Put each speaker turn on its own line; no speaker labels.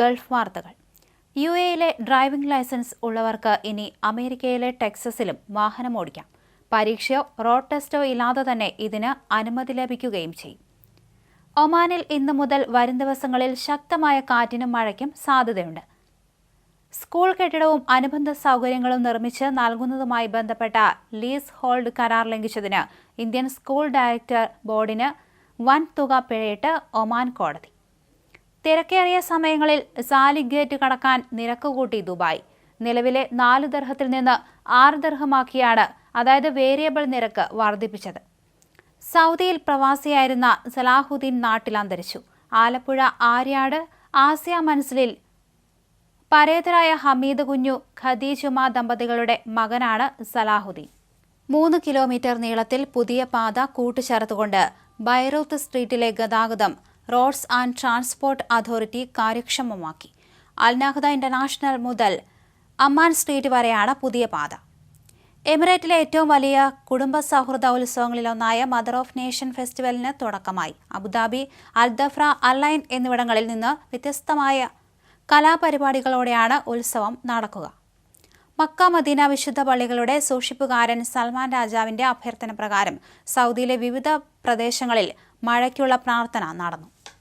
Gulf വാർത്തകൾ. U എയിലെ driving licence ഉള്ളവർക്ക് ഇനി അമേരിക്കയിലെ ടെക്സസിലും വാഹനം ഓടിക്കാം. പരീക്ഷയോ റോഡ് ടെസ്റ്റോ ഇല്ലാതെ തന്നെ ഇതിന് അനുമതി ലഭിക്കുകയും ചെയ്യും. ഒമാനിൽ ഇന്നു മുതൽ വരും ദിവസങ്ങളിൽ ശക്തമായ കാറ്റിനും മഴയ്ക്കും സാധ്യതയുണ്ട്. സ്കൂൾ കെട്ടിടവും അനുബന്ധ സൗകര്യങ്ങളും നിർമ്മിച്ച് നൽകുന്നതുമായി ബന്ധപ്പെട്ട ലീസ് ഹോൾഡ് കരാർ ലംഘിച്ചതിന് ഇന്ത്യൻ സ്കൂൾ ഡയറക്ടർ ബോർഡിന് വൻ തുക പിഴയിട്ട് ഒമാൻ കോടതി. തിരക്കേറിയ സമയങ്ങളിൽ സാലിക് ഗേറ്റ് കടക്കാൻ നിരക്ക് കൂട്ടി ദുബായ്. നിലവിലെ നാല് ദർഹത്തിൽ നിന്ന് ആറ് ദർഹമാക്കിയാണ് അതായത് വേരിയബിൾ നിരക്ക് വർദ്ധിപ്പിച്ചത്. സൗദിയിൽ പ്രവാസിയായിരുന്ന സലാഹുദ്ദീൻ നാട്ടിൽ അന്തരിച്ചു. ആലപ്പുഴ ആര്യാട് ആസിയ മനസ്സിലിൽ പരേതരായ ഹമീദ് കുഞ്ഞു ഖദീജുമ ദമ്പതികളുടെ മകനാണ് സലാഹുദ്ദീൻ. മൂന്ന് കിലോമീറ്റർ നീളത്തിൽ പുതിയ പാത കൂട്ടിച്ചേർത്തുകൊണ്ട് ബൈറൂത്ത് സ്ട്രീറ്റിലെ ഗതാഗതം റോഡ്സ് ആൻഡ് ട്രാൻസ്പോർട്ട് അതോറിറ്റി കാര്യക്ഷമമാക്കി. അൽനാഹദ ഇന്റർനാഷണൽ മുതൽ അമ്മാൻ സ്ട്രീറ്റ് വരെയാണ് പുതിയ പാത. എമിറേറ്റിലെ ഏറ്റവും വലിയ കുടുംബ സൗഹൃദ ഉത്സവങ്ങളിലൊന്നായ മദർ ഓഫ് നേഷൻ ഫെസ്റ്റിവലിന് തുടക്കമായി. അബുദാബി അൽദഫ്ര അലൈൻ എന്നിവിടങ്ങളിൽ നിന്ന് വ്യത്യസ്തമായ കലാപരിപാടികളോടെയാണ് ഉത്സവം നടക്കുക. മക്ക മദീന വിശുദ്ധ പള്ളികളുടെ സൂക്ഷിപ്പുകാരൻ സൽമാൻ രാജാവിന്റെ അഭ്യർത്ഥന പ്രകാരം സൗദിയിലെ വിവിധ പ്രദേശങ്ങളിൽ മഴയ്ക്കുള്ള പ്രാർത്ഥന നടന്നു.